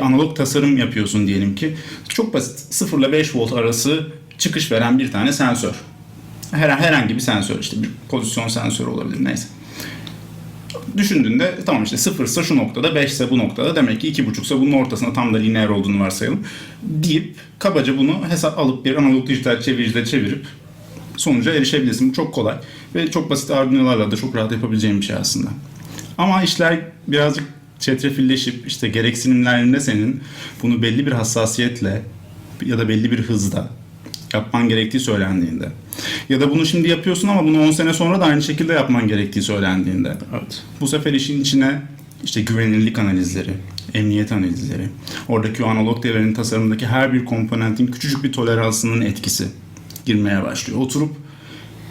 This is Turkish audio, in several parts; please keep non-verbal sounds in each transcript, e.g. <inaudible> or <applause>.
Bir analog tasarım yapıyorsun diyelim ki. Çok basit 0 ile 5 volt arası çıkış veren bir tane sensör. Her, herhangi bir sensör işte bir pozisyon sensörü olabilir neyse. Düşündüğünde tamam işte 0 ise şu noktada 5 ise bu noktada demek ki 2,5 ise bunun ortasında tam da lineer olduğunu varsayalım. Deyip kabaca bunu hesap alıp bir analog dijital çeviricide çevirip sonuca erişebilirsin. Bu çok kolay ve çok basit Arduino'larla da çok rahat yapabileceğim bir şey aslında. Ama işler birazcık çetrefilleşip işte gereksinimlerinde senin bunu belli bir hassasiyetle ya da belli bir hızda yapman gerektiği söylendiğinde ya da bunu şimdi yapıyorsun ama bunu 10 sene sonra da aynı şekilde yapman gerektiği söylendiğinde Evet. bu sefer işin içine işte güvenilirlik analizleri, emniyet analizleri, oradaki o analog devrenin tasarımındaki her bir komponentin küçücük bir toleransının etkisi girmeye başlıyor. Oturup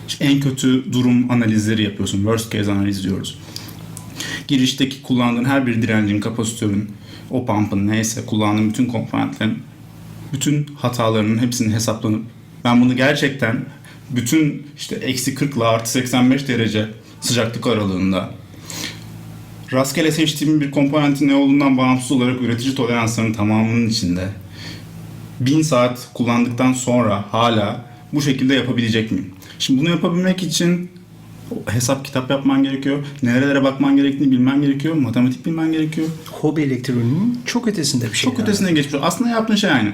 işte en kötü durum analizleri yapıyorsun. Worst case analiz diyoruz. Girişteki kullandığın her bir direncin, kapasitörün, o pump'ın neyse kullandığın bütün komponentlerin bütün hatalarının hepsinin hesaplanıp ben bunu gerçekten bütün işte eksi 40 ile artı 85 derece sıcaklık aralığında rastgele seçtiğim bir komponentin ne olduğundan bağımsız olarak üretici toleranslarının tamamının içinde 1000 saat kullandıktan sonra hala bu şekilde yapabilecek miyim? Şimdi bunu yapabilmek için hesap kitap yapman gerekiyor. Nerelere bakman gerektiğini bilmen gerekiyor. Matematik bilmen gerekiyor. Hobi elektroniğinin çok ötesinde bir şey. Çok yani. ötesine geçmiş. Aslında yaptığın şey aynı.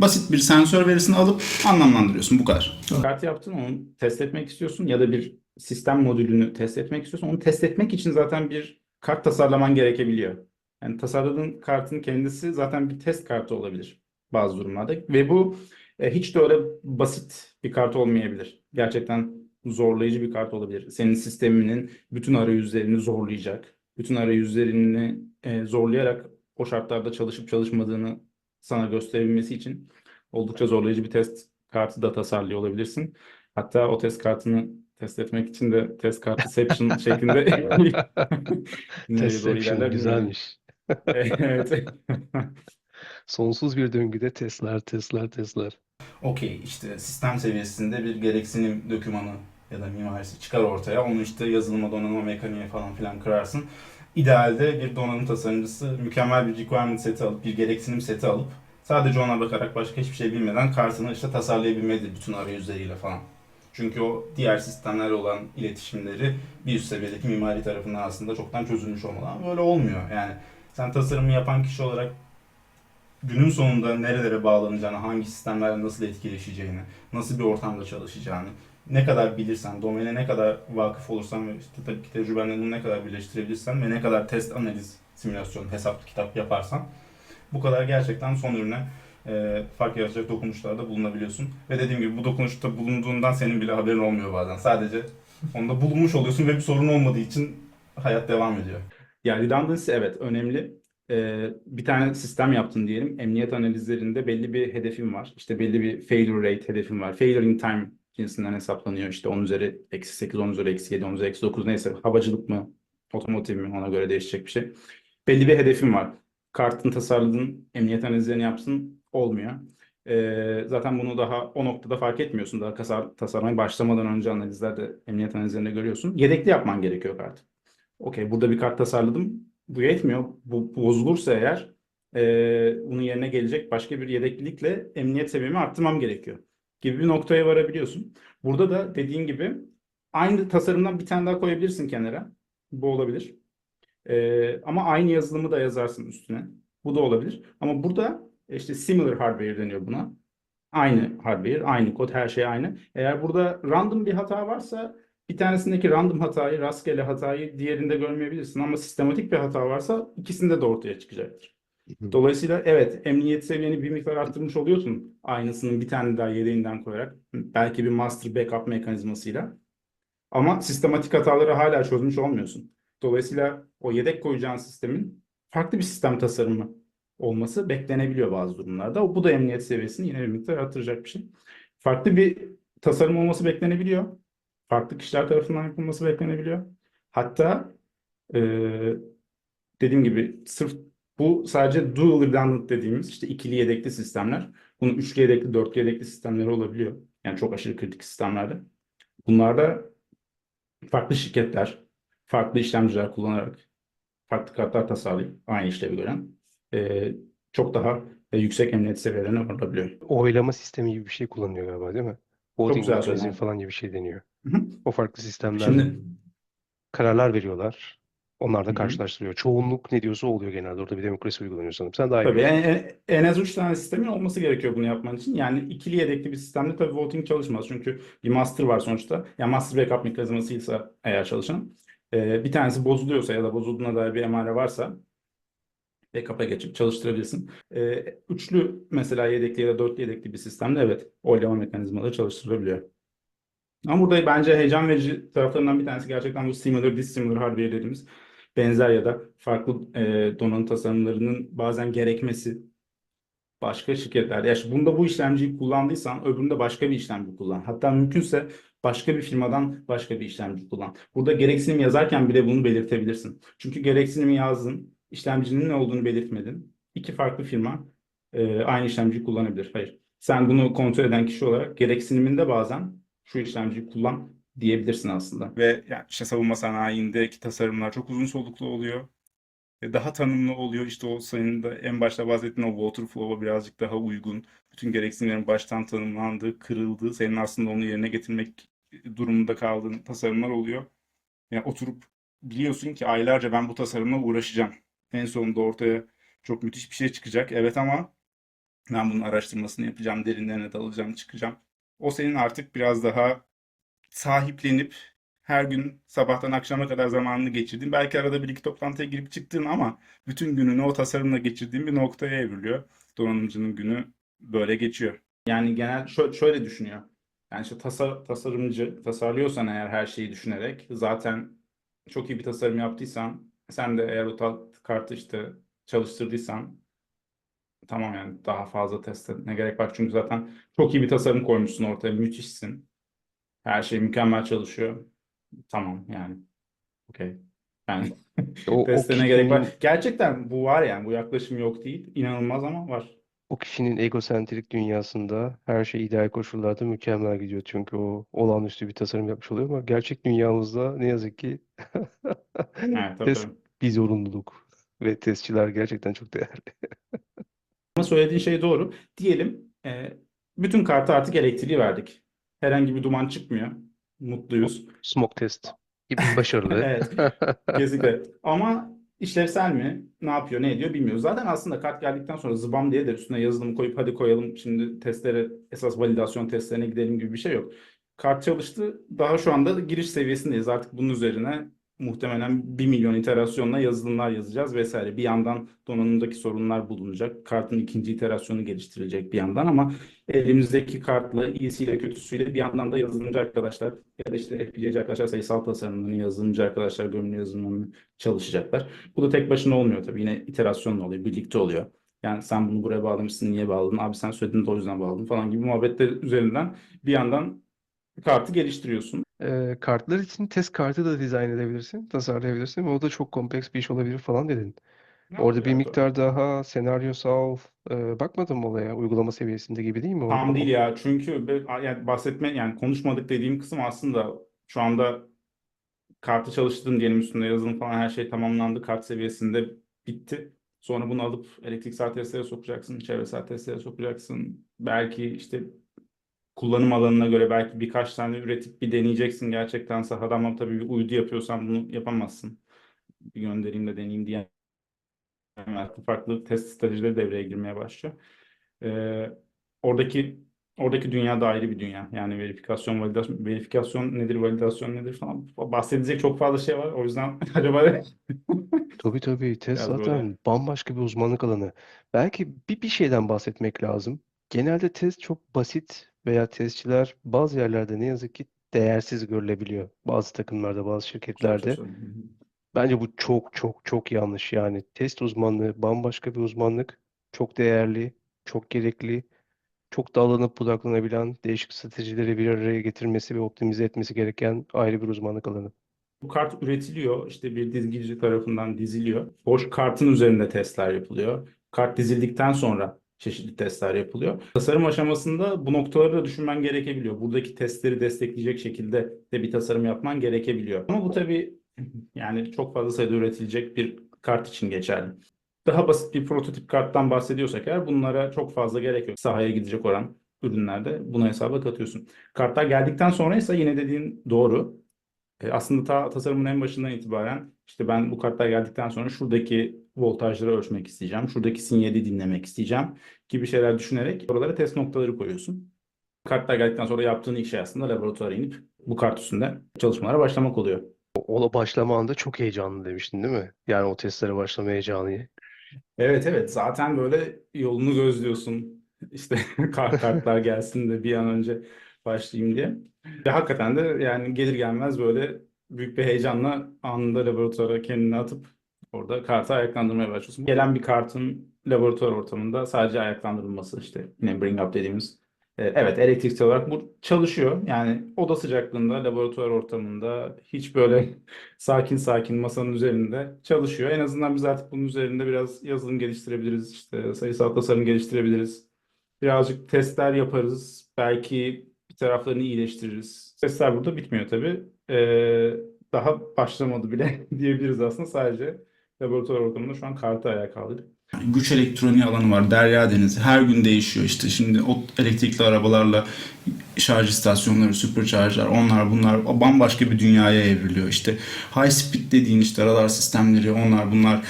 Basit bir sensör verisini alıp anlamlandırıyorsun. Bu kadar. Kart yaptın onu test etmek istiyorsun ya da bir sistem modülünü test etmek istiyorsun. Onu test etmek için zaten bir kart tasarlaman gerekebiliyor. Yani tasarladığın kartın kendisi zaten bir test kartı olabilir bazı durumlarda. Ve bu e, hiç de öyle basit bir kart olmayabilir. Gerçekten zorlayıcı bir kart olabilir. Senin sisteminin bütün arayüzlerini zorlayacak. Bütün arayüzlerini e, zorlayarak o şartlarda çalışıp çalışmadığını sana gösterebilmesi için oldukça zorlayıcı bir test kartı da tasarlıyor olabilirsin. Hatta o test kartını test etmek için de test <laughs> şeklinde <laughs> nereye doğru Testception ilerler bilmiyorum. güzelmiş. <laughs> Evet. Sonsuz bir döngüde testler, testler, testler. Okey işte sistem seviyesinde bir gereksinim dokümanı ya da mimarisi çıkar ortaya. Onu işte yazılıma, donanıma, mekaniğe falan filan kırarsın. İdealde bir donanım tasarımcısı mükemmel bir requirement seti alıp, bir gereksinim seti alıp sadece ona bakarak başka hiçbir şey bilmeden kartını işte tasarlayabilmelidir bütün arayüzleriyle falan. Çünkü o diğer sistemlerle olan iletişimleri bir üst seviyedeki mimari tarafından aslında çoktan çözülmüş olmalı. Ama böyle olmuyor. Yani sen tasarımı yapan kişi olarak günün sonunda nerelere bağlanacağını, hangi sistemlerle nasıl etkileşeceğini, nasıl bir ortamda çalışacağını, ne kadar bilirsen, domene ne kadar vakıf olursan ve işte tabii ki tecrübenle bunu ne kadar birleştirebilirsen ve ne kadar test, analiz, simülasyon, hesap, kitap yaparsan bu kadar gerçekten son ürüne e, fark yaratacak dokunuşlarda bulunabiliyorsun. Ve dediğim gibi bu dokunuşta bulunduğundan senin bile haberin olmuyor bazen. Sadece onda bulunmuş oluyorsun ve bir sorun olmadığı için hayat devam ediyor. Yani redundancy evet önemli. Ee, bir tane sistem yaptın diyelim. Emniyet analizlerinde belli bir hedefin var. İşte belli bir failure rate hedefin var. Failure in time cinsinden hesaplanıyor. İşte 10 üzeri eksi 8, 10 üzeri eksi 7, 10 üzeri eksi 9 neyse. Havacılık mı, otomotiv mi ona göre değişecek bir şey. Belli bir hedefin var. Kartını tasarladın, emniyet analizlerini yapsın olmuyor. Ee, zaten bunu daha o noktada fark etmiyorsun. Daha kasar, tasarlamaya başlamadan önce analizlerde, emniyet analizlerinde görüyorsun. Yedekli yapman gerekiyor kart. Okey burada bir kart tasarladım. Bu yetmiyor. Bu bozulursa eğer e, bunun yerine gelecek başka bir yedeklilikle emniyet seviyemi arttırmam gerekiyor. Gibi bir noktaya varabiliyorsun. Burada da dediğin gibi aynı tasarımdan bir tane daha koyabilirsin kenara. Bu olabilir. E, ama aynı yazılımı da yazarsın üstüne. Bu da olabilir. Ama burada işte similar hardware deniyor buna. Aynı hardware, aynı kod, her şey aynı. Eğer burada random bir hata varsa bir tanesindeki random hatayı, rastgele hatayı diğerinde görmeyebilirsin ama sistematik bir hata varsa ikisinde de ortaya çıkacaktır. Dolayısıyla evet emniyet seviyeni bir miktar arttırmış oluyorsun aynısının bir tane daha yedeğinden koyarak. Belki bir master backup mekanizmasıyla. Ama sistematik hataları hala çözmüş olmuyorsun. Dolayısıyla o yedek koyacağın sistemin farklı bir sistem tasarımı olması beklenebiliyor bazı durumlarda. Bu da emniyet seviyesini yine bir miktar arttıracak bir şey. Farklı bir tasarım olması beklenebiliyor farklı kişiler tarafından yapılması beklenebiliyor. Hatta e, dediğim gibi sırf bu sadece dual redundant dediğimiz işte ikili yedekli sistemler. Bunun üçlü yedekli, dörtlü yedekli sistemleri olabiliyor. Yani çok aşırı kritik sistemlerde. Bunlarda farklı şirketler, farklı işlemciler kullanarak farklı kartlar tasarlayıp aynı işlevi gören e, çok daha e, yüksek emniyet seviyelerine varılabiliyor. Oylama sistemi gibi bir şey kullanıyor galiba değil mi? Çok Voting güzel mechanism söyledin. falan gibi bir şey deniyor. Hı hı. O farklı sistemler Şimdi kararlar veriyorlar. Onlar da karşılaştırıyor. Çoğunluk ne diyorsa oluyor genelde. Orada bir demokrasi uygulanıyor sanırım. Sen daha iyi Tabii biliyorsun. en, en- en az 3 tane sistemin olması gerekiyor bunu yapman için. Yani ikili yedekli bir sistemde tabii voting çalışmaz. Çünkü bir master var sonuçta. Yani master backup mekanizmasıysa eğer çalışan. e, bir tanesi bozuluyorsa ya da bozulduğuna dair bir emare varsa backup'a geçip çalıştırabilirsin. E, üçlü mesela yedekli ya da dörtlü yedekli bir sistemde evet oylama mekanizmaları çalıştırılabiliyor. Ama burada bence heyecan verici taraflarından bir tanesi gerçekten bu similar, dissimilar hardware dediğimiz benzer ya da farklı e, donanım tasarımlarının bazen gerekmesi başka şirketlerde. Ya bunda bu işlemciyi kullandıysan öbüründe başka bir işlemci kullan. Hatta mümkünse başka bir firmadan başka bir işlemci kullan. Burada gereksinim yazarken bile bunu belirtebilirsin. Çünkü gereksinimi yazdın, işlemcinin ne olduğunu belirtmedin. İki farklı firma e, aynı işlemciyi kullanabilir. Hayır. Sen bunu kontrol eden kişi olarak gereksiniminde bazen şu işlemciyi kullan diyebilirsin aslında. Ve yani işte savunma sanayindeki tasarımlar çok uzun soluklu oluyor. Ve daha tanımlı oluyor. İşte o senin de en başta bahsettiğin o waterflow'a birazcık daha uygun. Bütün gereksinimlerin baştan tanımlandığı, kırıldığı, senin aslında onu yerine getirmek durumunda kaldığın tasarımlar oluyor. Yani oturup biliyorsun ki aylarca ben bu tasarımla uğraşacağım. En sonunda ortaya çok müthiş bir şey çıkacak. Evet ama ben bunun araştırmasını yapacağım, derinlerine dalacağım, çıkacağım. O senin artık biraz daha sahiplenip her gün sabahtan akşama kadar zamanını geçirdiğin, belki arada bir iki toplantıya girip çıktığın ama bütün gününü o tasarımla geçirdiğin bir noktaya evriliyor. Donanımcının günü böyle geçiyor. Yani genel şö- şöyle düşünüyor. Yani işte tasar tasarımcı tasarlıyorsan eğer her şeyi düşünerek zaten çok iyi bir tasarım yaptıysan sen de eğer o kartı işte çalıştırdıysan tamam yani daha fazla test etmene gerek var. Çünkü zaten çok iyi bir tasarım koymuşsun ortaya müthişsin. Her şey mükemmel çalışıyor. Tamam yani. Okey. Yani O, <laughs> o testlerine gerek var. Gerçekten bu var yani. Bu yaklaşım yok değil. İnanılmaz ama var. o kişinin egosentrik dünyasında her şey ideal koşullarda mükemmel gidiyor. Çünkü o olağanüstü bir tasarım yapmış oluyor ama gerçek dünyamızda ne yazık ki <laughs> Evet tabii test bir zorunluluk ve testçiler gerçekten çok değerli. Ama söylediğin şey doğru. Diyelim e, bütün kartı artık elektriği verdik. Herhangi bir duman çıkmıyor. Mutluyuz. Smoke test gibi başarılı. <laughs> Evet. Kesinlikle. Ama işlevsel mi? Ne yapıyor, ne ediyor bilmiyoruz. Zaten aslında kart geldikten sonra zıbam diye de üstüne yazılımı koyup hadi koyalım şimdi testlere, esas validasyon testlerine gidelim gibi bir şey yok. Kart çalıştı. Daha şu anda giriş seviyesindeyiz. Artık bunun üzerine muhtemelen 1 milyon iterasyonla yazılımlar yazacağız vesaire. Bir yandan donanımdaki sorunlar bulunacak. Kartın ikinci iterasyonu geliştirilecek bir yandan ama elimizdeki kartla iyisiyle kötüsüyle bir yandan da yazılımcı arkadaşlar ya da işte FPGA'cı arkadaşlar sayısal tasarımlarını yazılımcı arkadaşlar görünümlü yazılımlarını çalışacaklar. Bu da tek başına olmuyor tabii. Yine iterasyonla oluyor, birlikte oluyor. Yani sen bunu buraya bağlamışsın, niye bağladın? Abi sen söyledin de o yüzden bağladım falan gibi muhabbetler üzerinden bir yandan kartı geliştiriyorsun. Ee, kartlar için test kartı da dizayn edebilirsin, tasarlayabilirsin o da çok kompleks bir iş olabilir falan dedin. Orada bir Evet, miktar daha senaryosal e, bakmadın mı olaya? Uygulama seviyesinde gibi değil mi? O, Tam değil ya. Çünkü be- yani bahsetme yani konuşmadık dediğim kısım aslında şu anda kartı çalıştırdın diyelim üstünde yazılım falan her şey tamamlandı. Kart seviyesinde bitti. Sonra bunu alıp elektriksel testlere sokacaksın, çevresel testlere sokacaksın. Belki işte kullanım alanına göre belki birkaç tane üretip bir deneyeceksin gerçekten sahada ama tabii bir uydu yapıyorsan bunu yapamazsın. Bir göndereyim de deneyeyim diye farklı farklı test stratejileri devreye girmeye başlıyor. Ee, oradaki oradaki dünya da ayrı bir dünya. Yani verifikasyon, validasyon, verifikasyon nedir, validasyon nedir falan bahsedecek çok fazla şey var. O yüzden <laughs> acaba <laughs> Tabii tabii test Biraz böyle. zaten bambaşka bir uzmanlık alanı. Belki bir bir şeyden bahsetmek lazım. Genelde test çok basit veya testçiler bazı yerlerde ne yazık ki değersiz görülebiliyor. Bazı takımlarda, bazı şirketlerde. Bence bu çok çok çok yanlış. Yani test uzmanlığı bambaşka bir uzmanlık. Çok değerli, çok gerekli, çok dallanıp budaklanabilen, değişik stratejileri bir araya getirmesi ve optimize etmesi gereken ayrı bir uzmanlık alanı. Bu kart üretiliyor. işte bir dizgici tarafından diziliyor. Boş kartın üzerinde testler yapılıyor. Kart dizildikten sonra çeşitli testler yapılıyor. Tasarım aşamasında bu noktaları da düşünmen gerekebiliyor. Buradaki testleri destekleyecek şekilde de bir tasarım yapman gerekebiliyor. Ama bu tabii <laughs> yani çok fazla sayıda üretilecek bir kart için geçerli. daha basit bir prototip karttan bahsediyorsak eğer bunlara çok fazla gerek yok. Sahaya gidecek olan ürünlerde bunu hesaba katıyorsun. Kartlar geldikten sonra ise yine dediğin doğru. E, aslında ta tasarımın en başından itibaren işte ben bu kartlar geldikten sonra şuradaki voltajları ölçmek isteyeceğim. Şuradaki sinyali dinlemek isteyeceğim gibi şeyler düşünerek oralara test noktaları koyuyorsun. Kartlar geldikten sonra yaptığın ilk şey aslında laboratuvara inip bu kart üstünde çalışmalara başlamak oluyor. Ona başlama anda çok heyecanlı demiştin değil mi? Yani o testlere başlama heyecanı. Evet evet zaten böyle yolunu gözlüyorsun. İşte <laughs> kart kartlar gelsin de bir an önce başlayayım diye. Ve hakikaten de yani gelir gelmez böyle büyük bir heyecanla anında laboratuvara kendini atıp orada kartı ayaklandırmaya başlıyorsun. Gelen bir kartın laboratuvar ortamında sadece ayaklandırılması işte yine bring up dediğimiz e, Evet, elektriksel olarak bu çalışıyor. Yani oda sıcaklığında, laboratuvar ortamında hiç böyle <laughs> sakin sakin masanın üzerinde çalışıyor. En azından biz artık bunun üzerinde biraz yazılım geliştirebiliriz, işte sayısal tasarım geliştirebiliriz. Birazcık testler yaparız. Belki taraflarını iyileştiririz. Testler burada bitmiyor tabii. Ee, daha başlamadı bile <laughs> diyebiliriz aslında. Sadece laboratuvar ortamında şu an kartı ayağa kaldırdık. Güç elektroniği alanı var. Derya denizi. Her gün değişiyor işte. Şimdi o elektrikli arabalarla şarj istasyonları, supercharger, onlar bunlar bambaşka bir dünyaya evriliyor. İşte high speed dediğin işte radar sistemleri, onlar bunlar.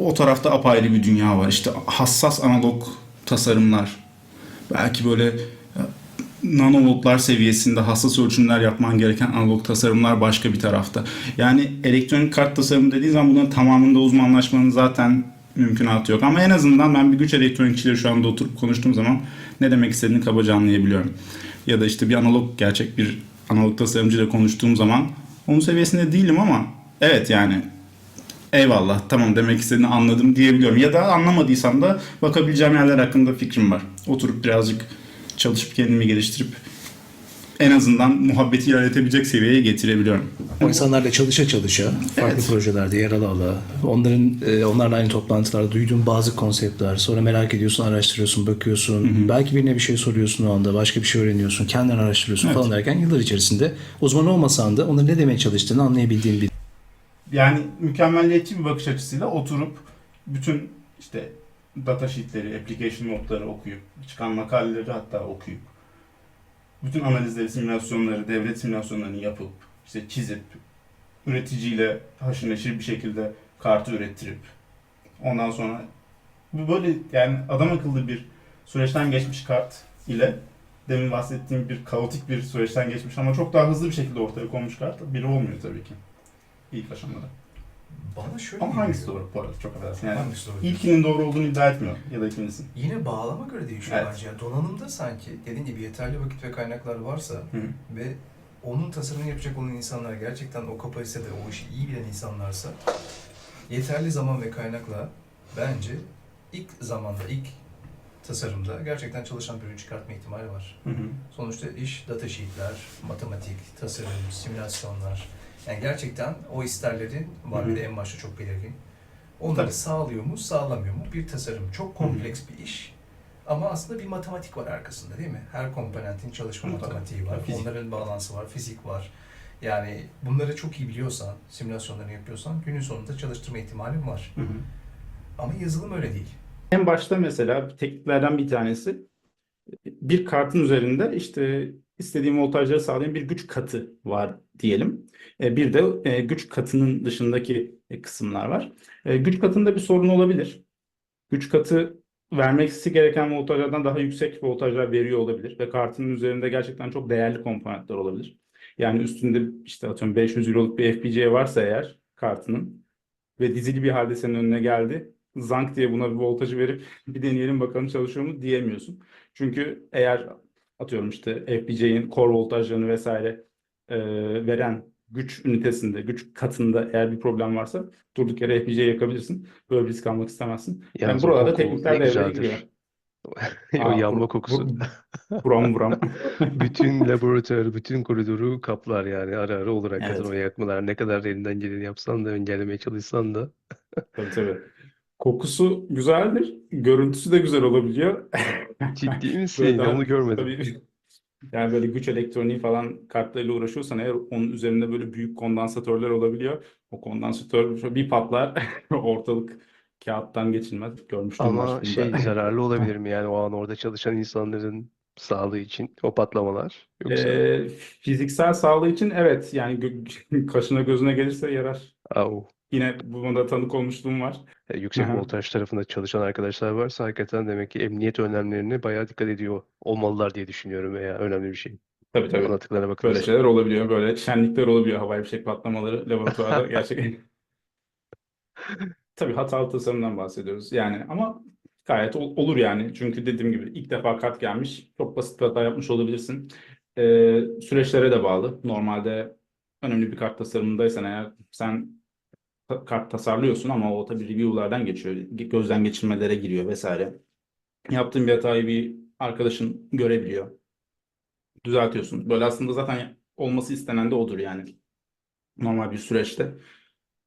O tarafta apayrı bir dünya var. İşte hassas analog tasarımlar. Belki böyle nanovoltlar seviyesinde hassas ölçümler yapman gereken analog tasarımlar başka bir tarafta. Yani elektronik kart tasarımı dediği zaman bunların tamamında uzmanlaşmanın zaten mümkünatı yok. Ama en azından ben bir güç elektronikçileri şu anda oturup konuştuğum zaman ne demek istediğini kabaca anlayabiliyorum. Ya da işte bir analog gerçek bir analog tasarımcıyla konuştuğum zaman onun seviyesinde değilim ama evet yani eyvallah tamam demek istediğini anladım diyebiliyorum. Ya da anlamadıysam da bakabileceğim yerler hakkında fikrim var. Oturup birazcık çalışıp kendimi geliştirip en azından muhabbeti ilerletebilecek seviyeye getirebiliyorum. O insanlarla çalışa çalışa, farklı Evet. projelerde yer ala ala, onların e, onlarla aynı toplantılarda duyduğun bazı konseptler, sonra merak ediyorsun, araştırıyorsun, bakıyorsun, belki birine bir şey soruyorsun o anda, başka bir şey öğreniyorsun, kendin araştırıyorsun Evet. falan derken yıllar içerisinde uzman olmasan da onların ne demeye çalıştığını anlayabildiğin bir yani mükemmelliyetçi bir bakış açısıyla oturup bütün işte datasheet'leri, application notları okuyup, çıkan makaleleri hatta okuyup, bütün analizleri, simülasyonları, devlet simülasyonlarını yapıp, işte çizip, üreticiyle haşır neşir bir şekilde kartı ürettirip, ondan sonra böyle yani adam akıllı bir süreçten geçmiş kart ile demin bahsettiğim bir kaotik bir süreçten geçmiş ama çok daha hızlı bir şekilde ortaya konmuş kart biri olmuyor tabii ki ilk aşamada. Bana şöyle Ama hangisi geliyor. doğru bu arada çok affedersin. Yani Hangisi doğru? ilkinin doğru olduğunu iddia etmiyor ya da ikincisinin. Yine bağlama göre değişiyor Evet. bence. Yani donanımda sanki dediğin gibi yeterli vakit ve kaynaklar varsa Hı. ve onun tasarımını yapacak olan insanlar gerçekten o kapasitede o işi iyi bilen insanlarsa yeterli zaman ve kaynakla bence ilk zamanda ilk tasarımda gerçekten çalışan bir ürün çıkartma ihtimali var. Hı hı. Sonuçta iş data sheetler, matematik, tasarım, simülasyonlar. Yani gerçekten o isterlerin var bir de en başta çok belirgin. Onları Tabii. sağlıyor mu, sağlamıyor mu? Bir tasarım çok kompleks bir iş. Ama aslında bir matematik var arkasında değil mi? Her komponentin çalışma tabii. matematiği var. Fizik. Onların bağlantısı var, fizik var. Yani bunları çok iyi biliyorsan, simülasyonlarını yapıyorsan günün sonunda çalıştırma ihtimalin var. Hı hı. Ama yazılım öyle değil. En başta mesela tekniklerden bir tanesi bir kartın üzerinde işte istediğim voltajları sağlayan bir güç katı var diyelim. E, Bir de e, güç katının dışındaki e, kısımlar var. Güç katında bir sorun olabilir. Güç katı vermesi gereken voltajlardan daha yüksek voltajlar veriyor olabilir ve kartının üzerinde gerçekten çok değerli komponentler olabilir. Yani üstünde işte atıyorum 500 euroluk bir FPGA varsa eğer kartının ve dizili bir halde senin önüne geldi. Zank diye buna bir voltajı verip <laughs> bir deneyelim bakalım çalışıyor mu diyemiyorsun. Çünkü eğer atıyorum işte FPGA'nin core voltajlarını vesaire e, veren güç ünitesinde, güç katında eğer bir problem varsa durduk yere FPGA yakabilirsin. Böyle bir risk almak istemezsin. Yani Yalnız o burada koku teknikler devreye giriyor. <laughs> O Aa, yanma kokusu. bur- <laughs> Buram buram. <laughs> Bütün laboratuvarı, bütün koridoru kaplar yani ara ara hakikaten Evet. o yakmalar. Ne kadar elinden geleni yapsan da engellemeye çalışsan da. Tabii tabii. Kokusu güzeldir. Görüntüsü de güzel olabiliyor. Ciddi Böyle misin? daha- Onu görmedim. Tabii. Yani böyle güç elektroniği falan kartlarıyla uğraşıyorsan eğer onun üzerinde böyle büyük kondansatörler olabiliyor. O kondansatör bir patlar <laughs> ortalık kağıttan geçilmez. Görmüştüm Ama şey <laughs> zararlı olabilir mi? Yani o an orada çalışan insanların sağlığı için o patlamalar. Yoksa Ee, fiziksel sağlığı için evet yani gö- <laughs> kaşına gözüne gelirse yarar. au, Yine buna da tanık olmuşluğum var. e, yüksek Aha. voltaj tarafında çalışan arkadaşlar varsa hakikaten demek ki emniyet önlemlerine bayağı dikkat ediyor olmalılar diye düşünüyorum veya önemli bir şey. Tabii tabii. Anlattıklarına Böyle bakılırsa. şeyler olabiliyor. Böyle şenlikler olabiliyor. Havai fişek patlamaları laboratuvarda <laughs> gerçekten. <laughs> Tabii hatalı tasarımdan bahsediyoruz. Yani ama gayet ol- olur yani. Çünkü dediğim gibi ilk defa kart gelmiş. Çok basit bir hata yapmış olabilirsin. Ee, süreçlere de bağlı. Normalde önemli bir kart tasarımındaysan eğer sen kart tasarlıyorsun ama o tabii review'lardan geçiyor. Gözden geçirmelere giriyor vesaire. Yaptığın bir hatayı bir arkadaşın görebiliyor düzeltiyorsun. Böyle aslında zaten olması istenen de odur yani. Normal bir süreçte.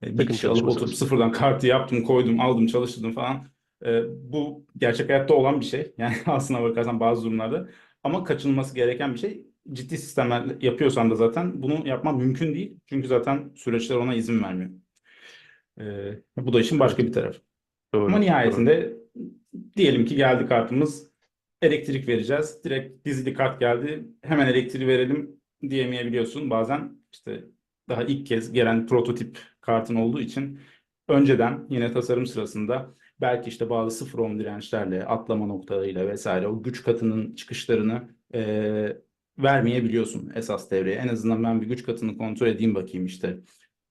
E, Bir Takım kişi alıp oturup sıfırdan kartı yaptım, koydum, aldım, çalıştırdım falan. E, Bu gerçek hayatta olan bir şey. Yani <laughs> aslına bakarsan bazı durumlarda. Ama kaçınılması gereken bir şey. Ciddi sistemler yapıyorsan da zaten bunu yapman mümkün değil. Çünkü zaten süreçler ona izin vermiyor. E, Bu da işin başka bir tarafı. Doğru, Ama nihayetinde diyelim ki geldi kartımız elektrik vereceğiz. Direkt dizili kart geldi. Hemen elektriği verelim diyemeyebiliyorsun. Bazen işte daha ilk kez gelen prototip kartın olduğu için önceden yine tasarım sırasında belki işte bazı sıfır ohm dirençlerle, atlama noktalarıyla vesaire o güç katının çıkışlarını eee, vermeyebiliyorsun esas devreye. En azından ben bir güç katını kontrol edeyim bakayım işte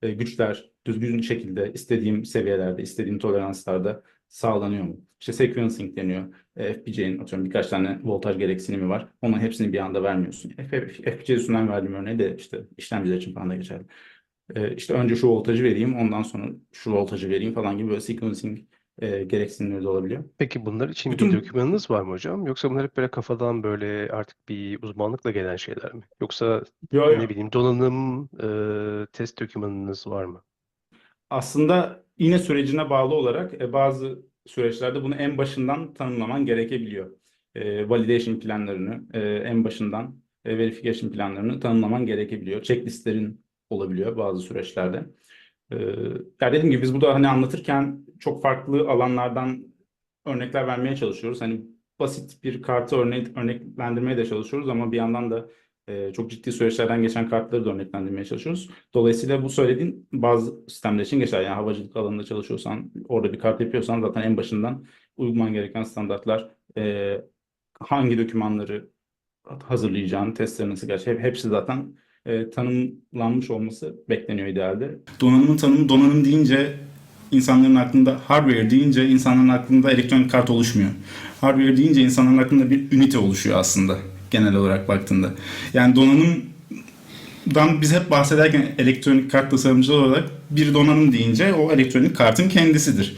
e, güçler düzgün şekilde istediğim seviyelerde, istediğim toleranslarda sağlanıyor mu? İşte sequencing deniyor. E, FPGA'nin atıyorum birkaç tane voltaj gereksinimi var. Onun hepsini bir anda vermiyorsun. FPGA üstünden verdiğim örneği de işte işlemciler için falan da geçerli. E, işte önce şu voltajı vereyim, ondan sonra şu voltajı vereyim falan gibi böyle sequencing e, gereksinimleri de olabiliyor. Peki bunlar için Bütün- bir dokümanınız var mı hocam? Yoksa bunlar hep böyle kafadan böyle artık bir uzmanlıkla gelen şeyler mi? Yoksa Yo, yo. ne bileyim donanım, e, test dokümanınız var mı? Aslında yine sürecine bağlı olarak e, bazı süreçlerde bunu en başından tanımlaman gerekebiliyor. E, validation planlarını e, en başından e, verification planlarını tanımlaman gerekebiliyor. Checklistlerin olabiliyor bazı süreçlerde. E, ya dediğim gibi biz burada hani anlatırken çok farklı alanlardan örnekler vermeye çalışıyoruz. Hani basit bir kartı örnek, örneklendirmeye de çalışıyoruz ama bir yandan da e, çok ciddi süreçlerden geçen kartları da örneklendirmeye çalışıyoruz. Dolayısıyla bu söylediğin bazı sistemler için geçer. Yani havacılık alanında çalışıyorsan, orada bir kart yapıyorsan zaten en başından uyman gereken standartlar, e, hangi dokümanları hazırlayacağın, testleri nasıl gerçek, hep, hepsi zaten e, tanımlanmış olması bekleniyor idealde. Donanımın tanımı donanım deyince insanların aklında hardware deyince insanların aklında elektronik kart oluşmuyor. Hardware deyince insanların aklında bir ünite oluşuyor aslında genel olarak baktığında. Yani donanımdan biz hep bahsederken elektronik kart tasarımcıları olarak bir donanım deyince o elektronik kartın kendisidir.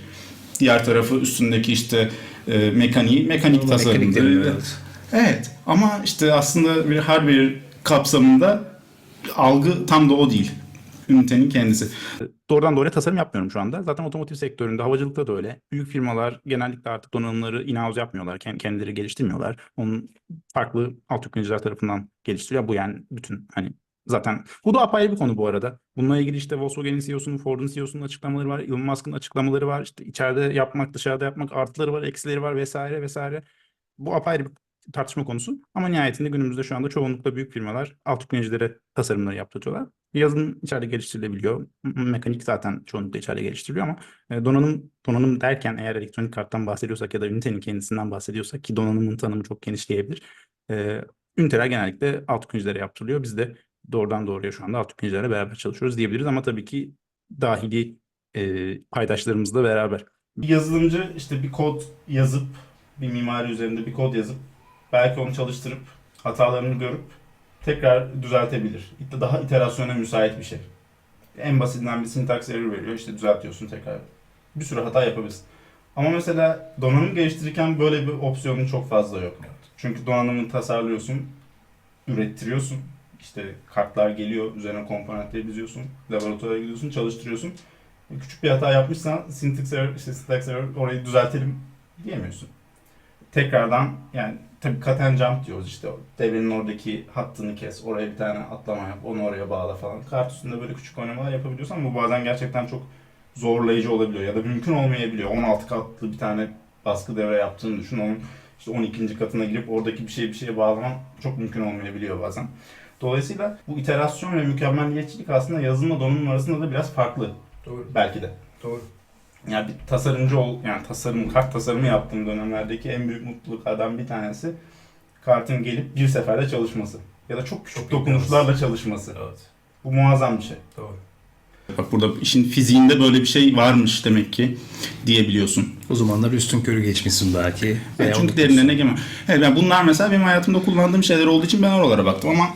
Diğer tarafı üstündeki işte e, mekaniği, mekanik Mekanik tasarımdır. evet. Evet ama işte aslında bir hardware kapsamında algı tam da o değil. Ünitenin kendisi. Doğrudan doğruya tasarım yapmıyorum şu anda. Zaten otomotiv sektöründe, havacılıkta da öyle. Büyük firmalar genellikle artık donanımları in-house yapmıyorlar. kend- Kendileri geliştirmiyorlar. Onun farklı alt yükleyiciler tarafından geliştiriliyor. Bu yani bütün hani zaten bu da apayrı bir konu bu arada. Bununla ilgili işte Volkswagen'in CEO'sunun, Ford'un CEO'sunun açıklamaları var. Elon Musk'ın açıklamaları var. İşte içeride yapmak, dışarıda yapmak artıları var, eksileri var vesaire vesaire. Bu apayrı bir tartışma konusu. Ama nihayetinde günümüzde şu anda çoğunlukla büyük firmalar alt yüklenicilere tasarımları yaptırıyorlar. Yazılım içeride geliştirilebiliyor. Mekanik zaten çoğunlukla içeride geliştiriliyor ama e, donanım donanım derken eğer elektronik karttan bahsediyorsak ya da ünitenin kendisinden bahsediyorsak ki donanımın tanımı çok genişleyebilir. E, üniteler genellikle alt yüklenicilere yaptırılıyor. Biz de doğrudan doğruya şu anda alt yüklenicilerle beraber çalışıyoruz diyebiliriz ama tabii ki dahili e, paydaşlarımızla beraber. Bir yazılımcı işte bir kod yazıp bir mimari üzerinde bir kod yazıp belki onu çalıştırıp hatalarını görüp tekrar düzeltebilir. İşte Daha iterasyona müsait bir şey. En basitinden bir syntax error veriyor işte düzeltiyorsun tekrar. Bir sürü hata yapabilirsin. Ama mesela donanım geliştirirken böyle bir opsiyonun çok fazla yok. Çünkü donanımı tasarlıyorsun, ürettiriyorsun. İşte kartlar geliyor, üzerine komponentleri diziyorsun, laboratuvara gidiyorsun, çalıştırıyorsun. Küçük bir hata yapmışsan syntax error, işte syntax error orayı düzeltelim diyemiyorsun. Tekrardan yani tabii and jump diyoruz işte devrenin oradaki hattını kes, oraya bir tane atlama yap, onu oraya bağla falan. Kart üstünde böyle küçük oynamalar yapabiliyorsun ama bu bazen gerçekten çok zorlayıcı olabiliyor ya da mümkün olmayabiliyor. 16 katlı bir tane baskı devre yaptığını düşün. Onun işte 12. katına girip oradaki bir şeyi bir şeye bağlaman çok mümkün olmayabiliyor bazen. Dolayısıyla bu iterasyon ve mükemmelliyetçilik aslında yazılımla donanım arasında da biraz farklı Doğru. belki de. Doğru. Yani bir tasarımcı ol, yani tasarım, kart tasarımı yaptığım dönemlerdeki en büyük mutluluklardan bir tanesi kartın gelip bir seferde çalışması. Ya da çok küçük Çok dokunuşlarla çalışması. Evet. Bu muazzam bir şey. Doğru. Bak burada işin fiziğinde böyle bir şey varmış demek ki diyebiliyorsun. O zamanlar üstün körü geçmişsin belki. Yani Veya çünkü derinlerine girmem. Evet, yani bunlar mesela benim hayatımda kullandığım şeyler olduğu için ben oralara baktım ama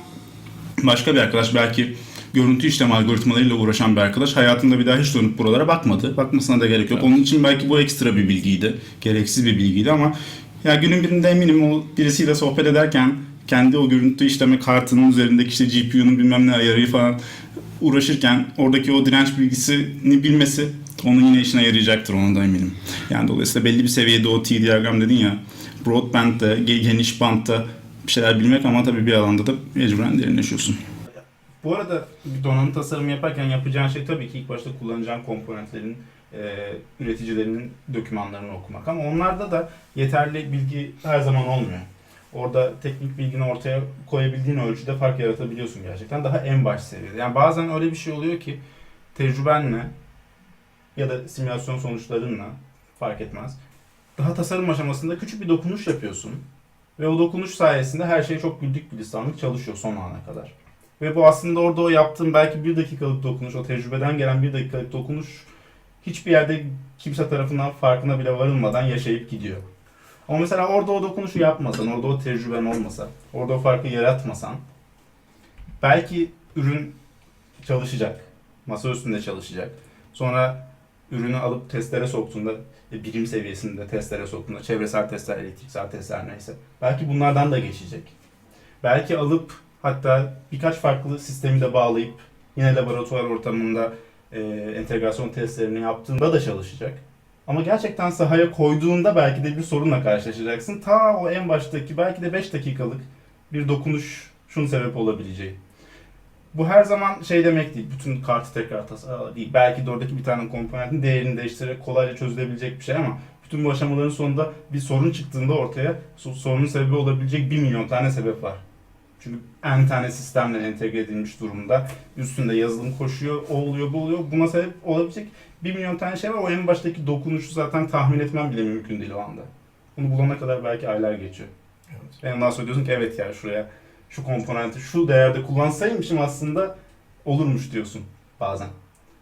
başka bir arkadaş belki görüntü işlem algoritmalarıyla uğraşan bir arkadaş hayatında bir daha hiç dönüp buralara bakmadı. Bakmasına da gerek yok. Onun için belki bu ekstra bir bilgiydi. Gereksiz bir bilgiydi ama ya günün birinde eminim o birisiyle sohbet ederken kendi o görüntü işleme kartının üzerindeki işte GPU'nun bilmem ne ayarı falan uğraşırken oradaki o direnç bilgisini bilmesi onun yine işine yarayacaktır ona da eminim. Yani dolayısıyla belli bir seviyede o T diyagram dedin ya broadband'da, ge- geniş bantta bir şeyler bilmek ama tabii bir alanda da mecburen derinleşiyorsun. Bu arada donanım tasarımı yaparken yapacağın şey tabii ki ilk başta kullanacağın komponentlerin, e, üreticilerinin dokümanlarını okumak. Ama onlarda da yeterli bilgi her zaman olmuyor. Orada teknik bilgini ortaya koyabildiğin ölçüde fark yaratabiliyorsun gerçekten. Daha en baş seviyede. Yani bazen öyle bir şey oluyor ki tecrübenle ya da simülasyon sonuçlarınla fark etmez. Daha tasarım aşamasında küçük bir dokunuş yapıyorsun. Ve o dokunuş sayesinde her şey çok güldük gülistanlık çalışıyor son ana kadar. Ve bu aslında orada o yaptığın belki bir dakikalık dokunuş, o tecrübeden gelen bir dakikalık dokunuş hiçbir yerde kimse tarafından farkına bile varılmadan yaşayıp gidiyor. Ama mesela orada o dokunuşu yapmasan, orada o tecrüben olmasa, orada o farkı yaratmasan belki ürün çalışacak, masa üstünde çalışacak. Sonra ürünü alıp testlere soktuğunda, e, birim seviyesinde testlere soktuğunda, çevresel testler, elektriksel testler neyse. Belki bunlardan da geçecek. Belki alıp hatta birkaç farklı sistemi de bağlayıp yine laboratuvar ortamında e, entegrasyon testlerini yaptığında da çalışacak. Ama gerçekten sahaya koyduğunda belki de bir sorunla karşılaşacaksın. Ta o en baştaki belki de 5 dakikalık bir dokunuş şunun sebep olabileceği. Bu her zaman şey demek değil. Bütün kartı tekrar tasarla. Belki de oradaki bir tane komponentin değerini değiştirerek kolayca çözülebilecek bir şey ama bütün bu aşamaların sonunda bir sorun çıktığında ortaya so- sorunun sebebi olabilecek bir milyon tane sebep var. Çünkü en tane sistemle entegre edilmiş durumda. Üstünde yazılım koşuyor, o oluyor, bu oluyor. Buna sebep olabilecek bir milyon tane şey var. O en baştaki dokunuşu zaten tahmin etmem bile mümkün değil o anda. Bunu bulana kadar belki aylar geçiyor. Evet. Ve ondan sonra diyorsun ki evet ya şuraya şu komponenti şu değerde kullansaymışım aslında olurmuş diyorsun bazen.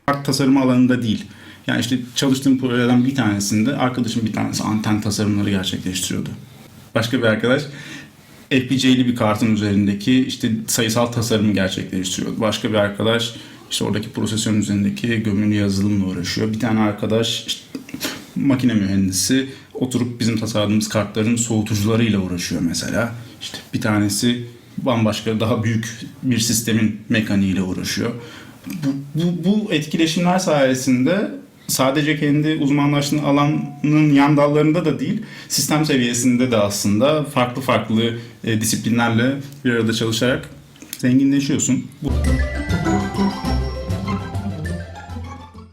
Kart tasarımı alanında değil. Yani işte çalıştığım projelerden bir tanesinde arkadaşım bir tanesi anten tasarımları gerçekleştiriyordu. Başka bir arkadaş FPGA'li bir kartın üzerindeki işte sayısal tasarımı gerçekleştiriyordu. Başka bir arkadaş işte oradaki prosesörün üzerindeki gömülü yazılımla uğraşıyor. Bir tane arkadaş işte makine mühendisi oturup bizim tasarladığımız kartların soğutucularıyla uğraşıyor mesela. İşte bir tanesi bambaşka daha büyük bir sistemin mekaniğiyle uğraşıyor. Bu, bu, bu etkileşimler sayesinde sadece kendi uzmanlaştığı alanın yan dallarında da değil, sistem seviyesinde de aslında farklı farklı e, disiplinlerle bir arada çalışarak zenginleşiyorsun. Bu